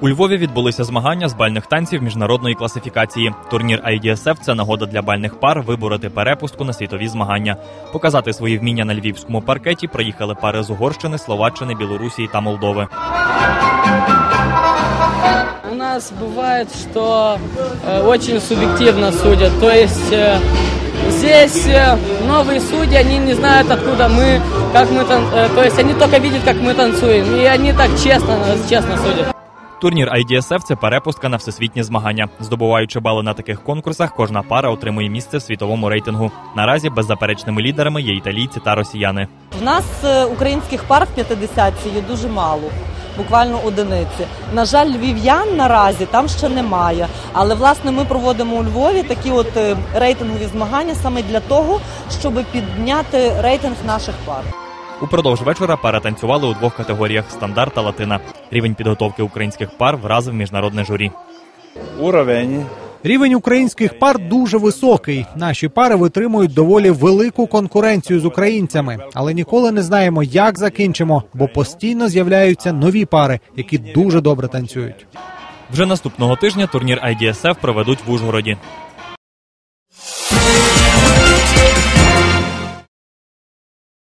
У Львові відбулися змагання з бальних танців міжнародної класифікації. Турнір IDSF – це нагода для бальних пар вибороти перепустку на світові змагання. Показати свої вміння на львівському паркеті приїхали пари з Угорщини, Словаччини, Білорусі та Молдови. У нас бывает, что э, очень субъективно судят. То есть э, здесь э, новые судьи, они не знают, откуда мы, как мы тан- э, То есть они только видят, как мы танцуем. И они так честно, нас честно судят. Турнір IDSF – це перепустка на всесвітні змагання. Здобуваючи бали на таких конкурсах, кожна пара отримує місце в світовому рейтингу. Наразі беззаперечними лідерами є італійці та росіяни. В нас е, українських пар в 50 є дуже мало, буквально одиниці. На жаль, львів'ян наразі там ще немає. Але власне ми проводимо у Львові такі от е, рейтингові змагання саме для того, щоб підняти рейтинг наших пар. Упродовж вечора пара танцювали у двох категоріях стандарт та латина. Рівень підготовки українських пар вразив міжнародне журі. Уровень Рівень українських пар дуже високий. Наші пари витримують доволі велику конкуренцію з українцями, але ніколи не знаємо, як закінчимо, бо постійно з'являються нові пари, які дуже добре танцюють. Вже наступного тижня турнір IDSF проведуть в Ужгороді.